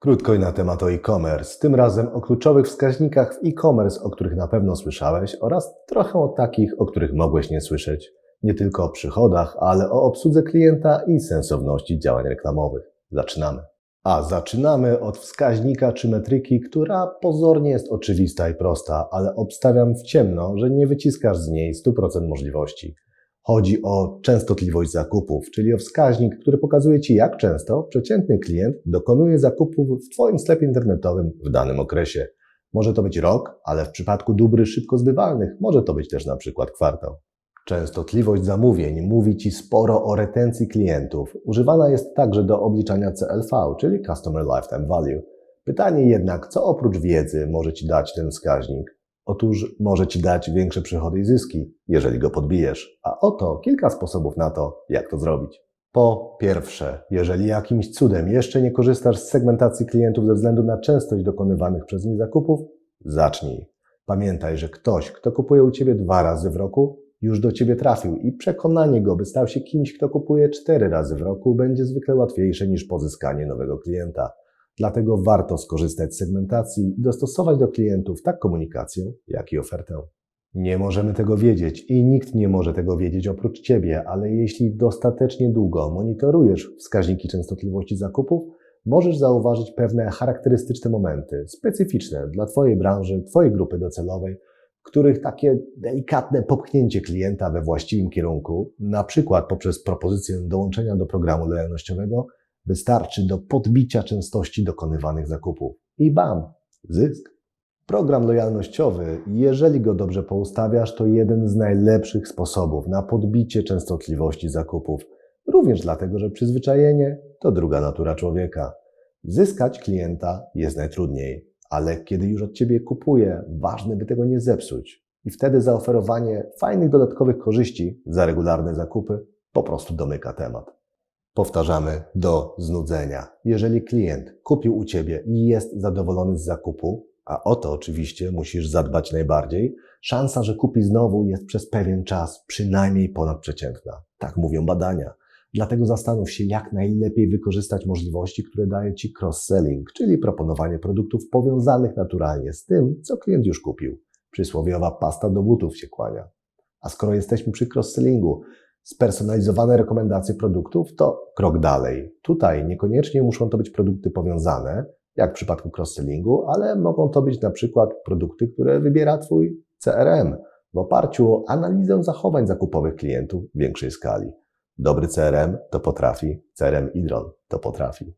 Krótko i na temat o e-commerce, tym razem o kluczowych wskaźnikach w e-commerce, o których na pewno słyszałeś oraz trochę o takich, o których mogłeś nie słyszeć. Nie tylko o przychodach, ale o obsłudze klienta i sensowności działań reklamowych. Zaczynamy. A zaczynamy od wskaźnika czy metryki, która pozornie jest oczywista i prosta, ale obstawiam w ciemno, że nie wyciskasz z niej 100% możliwości. Chodzi o częstotliwość zakupów, czyli o wskaźnik, który pokazuje Ci, jak często przeciętny klient dokonuje zakupów w Twoim sklepie internetowym w danym okresie. Może to być rok, ale w przypadku dóbr szybko zbywalnych może to być też na przykład kwartał. Częstotliwość zamówień mówi Ci sporo o retencji klientów. Używana jest także do obliczania CLV, czyli Customer Lifetime Value. Pytanie jednak, co oprócz wiedzy może Ci dać ten wskaźnik? Otóż może Ci dać większe przychody i zyski, jeżeli go podbijesz. A oto kilka sposobów na to, jak to zrobić. Po pierwsze, jeżeli jakimś cudem jeszcze nie korzystasz z segmentacji klientów ze względu na częstość dokonywanych przez nich zakupów, zacznij. Pamiętaj, że ktoś, kto kupuje u Ciebie dwa razy w roku, już do Ciebie trafił i przekonanie go, by stał się kimś, kto kupuje cztery razy w roku, będzie zwykle łatwiejsze niż pozyskanie nowego klienta. Dlatego warto skorzystać z segmentacji i dostosować do klientów tak komunikację, jak i ofertę. Nie możemy tego wiedzieć i nikt nie może tego wiedzieć oprócz Ciebie, ale jeśli dostatecznie długo monitorujesz wskaźniki częstotliwości zakupów, możesz zauważyć pewne charakterystyczne momenty, specyficzne dla Twojej branży, Twojej grupy docelowej, których takie delikatne popchnięcie klienta we właściwym kierunku, na przykład poprzez propozycję dołączenia do programu lojalnościowego, wystarczy do podbicia częstości dokonywanych zakupów. I bam, zysk. Program lojalnościowy, jeżeli go dobrze poustawiasz, to jeden z najlepszych sposobów na podbicie częstotliwości zakupów. Również dlatego, że przyzwyczajenie to druga natura człowieka. Zyskać klienta jest najtrudniej, ale kiedy już od ciebie kupuje, ważne by tego nie zepsuć. I wtedy zaoferowanie fajnych dodatkowych korzyści za regularne zakupy po prostu domyka temat. Powtarzamy do znudzenia. Jeżeli klient kupił u Ciebie i jest zadowolony z zakupu, a o to oczywiście musisz zadbać najbardziej, szansa, że kupi znowu jest przez pewien czas przynajmniej ponadprzeciętna. Tak mówią badania. Dlatego zastanów się, jak najlepiej wykorzystać możliwości, które daje Ci cross-selling, czyli proponowanie produktów powiązanych naturalnie z tym, co klient już kupił. Przysłowiowa pasta do butów się kłania. A skoro jesteśmy przy cross-sellingu, spersonalizowane rekomendacje produktów to krok dalej. Tutaj niekoniecznie muszą to być produkty powiązane, jak w przypadku cross-sellingu, ale mogą to być na przykład produkty, które wybiera Twój CRM w oparciu o analizę zachowań zakupowych klientów w większej skali. Dobry CRM to potrafi, CRM Idron to potrafi.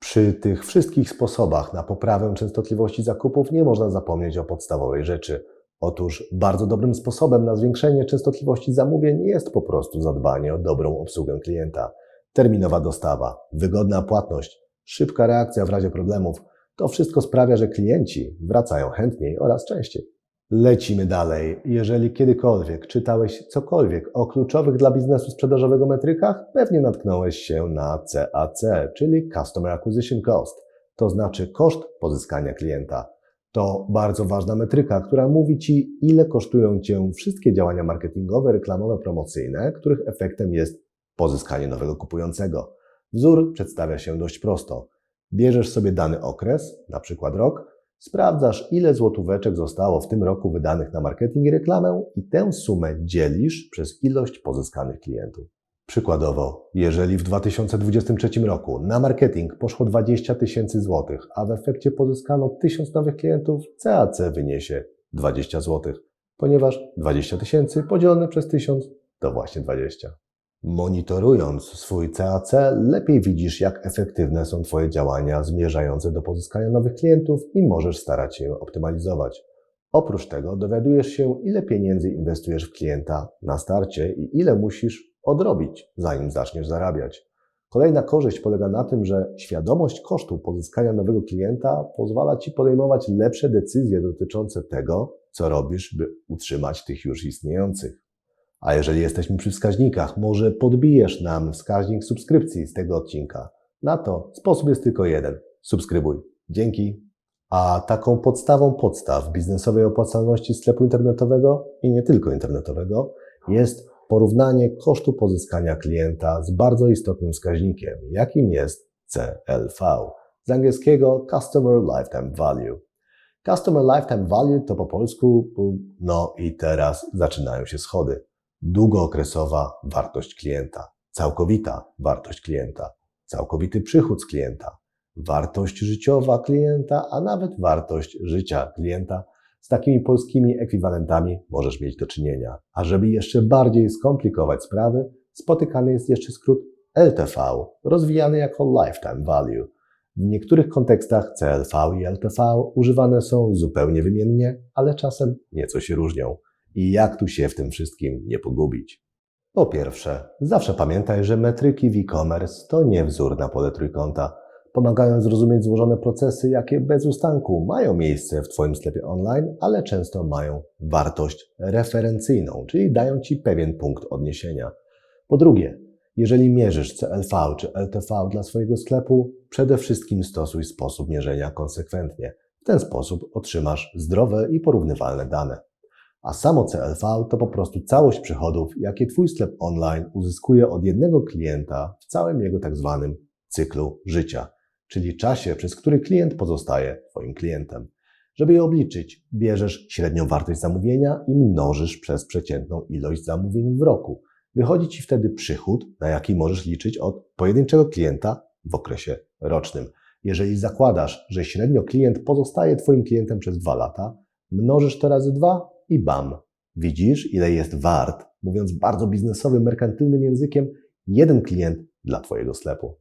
Przy tych wszystkich sposobach na poprawę częstotliwości zakupów nie można zapomnieć o podstawowej rzeczy – Otóż bardzo dobrym sposobem na zwiększenie częstotliwości zamówień jest po prostu zadbanie o dobrą obsługę klienta. Terminowa dostawa, wygodna płatność, szybka reakcja w razie problemów to wszystko sprawia, że klienci wracają chętniej oraz częściej. Lecimy dalej. Jeżeli kiedykolwiek czytałeś cokolwiek o kluczowych dla biznesu sprzedażowego metrykach, pewnie natknąłeś się na CAC, czyli Customer Acquisition Cost, to znaczy koszt pozyskania klienta. To bardzo ważna metryka, która mówi Ci, ile kosztują Cię wszystkie działania marketingowe, reklamowe, promocyjne, których efektem jest pozyskanie nowego kupującego. Wzór przedstawia się dość prosto. Bierzesz sobie dany okres, na przykład rok, sprawdzasz, ile złotóweczek zostało w tym roku wydanych na marketing i reklamę i tę sumę dzielisz przez ilość pozyskanych klientów. Przykładowo, jeżeli w 2023 roku na marketing poszło 20 tysięcy złotych, a w efekcie pozyskano 1000 nowych klientów, CAC wyniesie 20 złotych, ponieważ 20 tysięcy podzielone przez 1000 to właśnie 20. Monitorując swój CAC, lepiej widzisz, jak efektywne są Twoje działania zmierzające do pozyskania nowych klientów i możesz starać się optymalizować. Oprócz tego dowiadujesz się, ile pieniędzy inwestujesz w klienta na starcie i ile musisz odrobić, zanim zaczniesz zarabiać. Kolejna korzyść polega na tym, że świadomość kosztu pozyskania nowego klienta pozwala Ci podejmować lepsze decyzje dotyczące tego, co robisz, by utrzymać tych już istniejących. A jeżeli jesteśmy przy wskaźnikach, może podbijesz nam wskaźnik subskrypcji z tego odcinka. Na to sposób jest tylko jeden. Subskrybuj. Dzięki. A taką podstawą podstaw biznesowej opłacalności sklepu internetowego i nie tylko internetowego jest porównanie kosztu pozyskania klienta z bardzo istotnym wskaźnikiem, jakim jest CLV. z angielskiego Customer Lifetime Value. Customer Lifetime Value to po polsku, no i teraz zaczynają się schody. Długookresowa wartość klienta, całkowita wartość klienta, całkowity przychód z klienta, wartość życiowa klienta, a nawet wartość życia klienta. Z takimi polskimi ekwiwalentami możesz mieć do czynienia. A żeby jeszcze bardziej skomplikować sprawy, spotykany jest jeszcze skrót LTV, rozwijany jako Lifetime Value. W niektórych kontekstach CLV i LTV używane są zupełnie wymiennie, ale czasem nieco się różnią. I jak tu się w tym wszystkim nie pogubić? Po pierwsze, zawsze pamiętaj, że metryki w e-commerce to nie wzór na pole trójkąta. Pomagają zrozumieć złożone procesy, jakie bez ustanku mają miejsce w Twoim sklepie online, ale często mają wartość referencyjną, czyli dają Ci pewien punkt odniesienia. Po drugie, jeżeli mierzysz CLV czy LTV dla swojego sklepu, przede wszystkim stosuj sposób mierzenia konsekwentnie. W ten sposób otrzymasz zdrowe i porównywalne dane. A samo CLV to po prostu całość przychodów, jakie Twój sklep online uzyskuje od jednego klienta w całym jego tak zwanym cyklu życia, czyli czasie, przez który klient pozostaje Twoim klientem. Żeby je obliczyć, bierzesz średnią wartość zamówienia i mnożysz przez przeciętną ilość zamówień w roku. Wychodzi Ci wtedy przychód, na jaki możesz liczyć od pojedynczego klienta w okresie rocznym. Jeżeli zakładasz, że średnio klient pozostaje Twoim klientem przez dwa lata, mnożysz to razy dwa i bam, widzisz, ile jest wart, mówiąc bardzo biznesowym, merkantylnym językiem, jeden klient dla Twojego sklepu.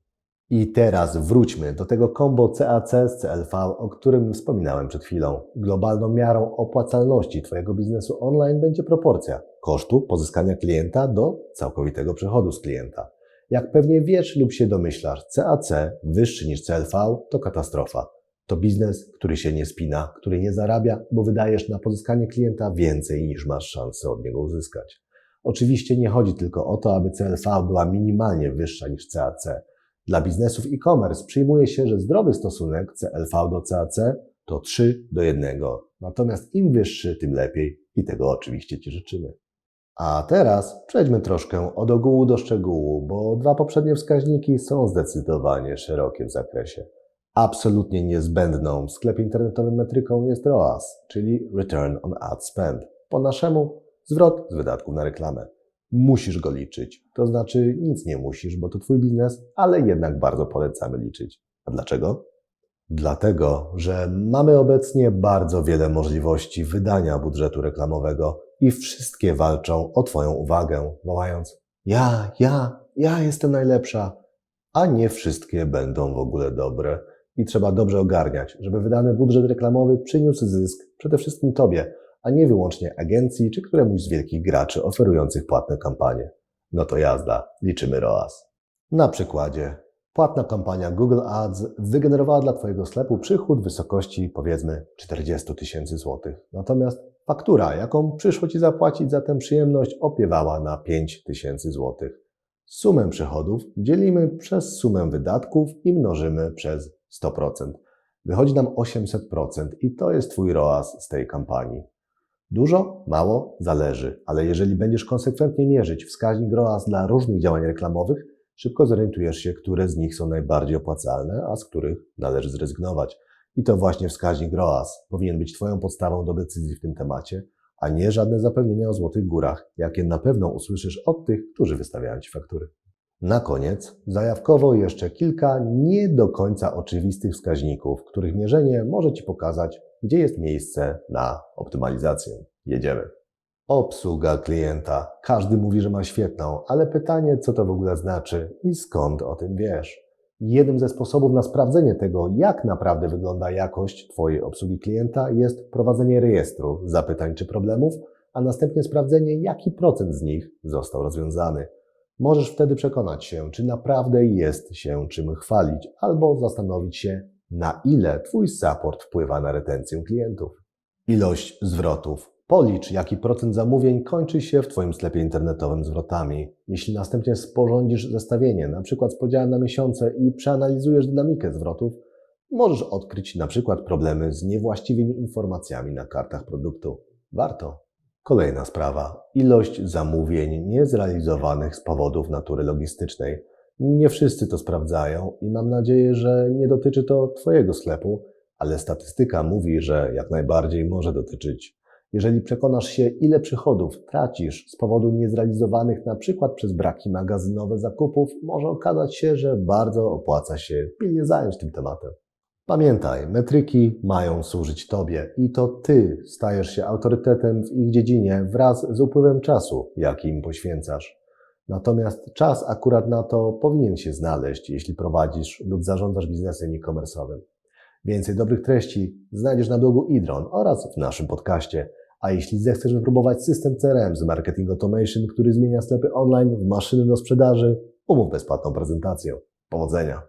I teraz wróćmy do tego combo CAC z CLV, o którym wspominałem przed chwilą. Globalną miarą opłacalności Twojego biznesu online będzie proporcja kosztu pozyskania klienta do całkowitego przychodu z klienta. Jak pewnie wiesz lub się domyślasz, CAC wyższy niż CLV to katastrofa. To biznes, który się nie spina, który nie zarabia, bo wydajesz na pozyskanie klienta więcej niż masz szansę od niego uzyskać. Oczywiście nie chodzi tylko o to, aby CLV była minimalnie wyższa niż CAC. Dla biznesów e-commerce przyjmuje się, że zdrowy stosunek CLV do CAC to 3 do 1. Natomiast im wyższy, tym lepiej i tego oczywiście Ci życzymy. A teraz przejdźmy troszkę od ogółu do szczegółu, bo dwa poprzednie wskaźniki są zdecydowanie szerokie w zakresie. Absolutnie niezbędną w sklepie internetowym metryką jest ROAS, czyli Return on Ad Spend. Po naszemu zwrot z wydatków na reklamę. Musisz go liczyć. To znaczy nic nie musisz, bo to Twój biznes, ale jednak bardzo polecamy liczyć. A dlaczego? Dlatego, że mamy obecnie bardzo wiele możliwości wydania budżetu reklamowego i wszystkie walczą o Twoją uwagę, wołając: Ja, ja, ja jestem najlepsza, a nie wszystkie będą w ogóle dobre. I trzeba dobrze ogarniać, żeby wydany budżet reklamowy przyniósł zysk przede wszystkim Tobie, a nie wyłącznie agencji czy któremuś z wielkich graczy oferujących płatne kampanie. No to jazda, liczymy ROAS. Na przykładzie, płatna kampania Google Ads wygenerowała dla Twojego sklepu przychód w wysokości powiedzmy 40 tysięcy złotych. Natomiast faktura, jaką przyszło Ci zapłacić za tę przyjemność, opiewała na 5 tysięcy złotych. Sumę przychodów dzielimy przez sumę wydatków i mnożymy przez 100%. Wychodzi nam 800% i to jest Twój ROAS z tej kampanii. Dużo, mało, zależy, ale jeżeli będziesz konsekwentnie mierzyć wskaźnik ROAS dla różnych działań reklamowych, szybko zorientujesz się, które z nich są najbardziej opłacalne, a z których należy zrezygnować. I to właśnie wskaźnik ROAS powinien być Twoją podstawą do decyzji w tym temacie, a nie żadne zapewnienia o złotych górach, jakie na pewno usłyszysz od tych, którzy wystawiają Ci faktury. Na koniec zajawkowo jeszcze kilka nie do końca oczywistych wskaźników, których mierzenie może Ci pokazać, gdzie jest miejsce na optymalizację. Jedziemy. Obsługa klienta. Każdy mówi, że ma świetną, ale pytanie, co to w ogóle znaczy i skąd o tym wiesz? Jednym ze sposobów na sprawdzenie tego, jak naprawdę wygląda jakość Twojej obsługi klienta, jest prowadzenie rejestru zapytań czy problemów, a następnie sprawdzenie, jaki procent z nich został rozwiązany. Możesz wtedy przekonać się, czy naprawdę jest się czym chwalić, albo zastanowić się, na ile Twój support wpływa na retencję klientów. Ilość zwrotów. Policz, jaki procent zamówień kończy się w Twoim sklepie internetowym zwrotami. Jeśli następnie sporządzisz zestawienie, przykład z podziałem na miesiące i przeanalizujesz dynamikę zwrotów, możesz odkryć przykład problemy z niewłaściwymi informacjami na kartach produktu. Warto. Kolejna sprawa. Ilość zamówień niezrealizowanych z powodów natury logistycznej. Nie wszyscy to sprawdzają i mam nadzieję, że nie dotyczy to Twojego sklepu, ale statystyka mówi, że jak najbardziej może dotyczyć. Jeżeli przekonasz się, ile przychodów tracisz z powodu niezrealizowanych na przykład przez braki magazynowe zakupów, może okazać się, że bardzo opłaca się pilnie zająć tym tematem. Pamiętaj, metryki mają służyć Tobie i to Ty stajesz się autorytetem w ich dziedzinie wraz z upływem czasu, jaki im poświęcasz. Natomiast czas akurat na to powinien się znaleźć, jeśli prowadzisz lub zarządzasz biznesem e-commerce'owym. Więcej dobrych treści znajdziesz na blogu Idron oraz w naszym podcaście. A jeśli zechcesz wypróbować system CRM z Marketing Automation, który zmienia sklepy online w maszyny do sprzedaży, umów bezpłatną prezentację. Powodzenia!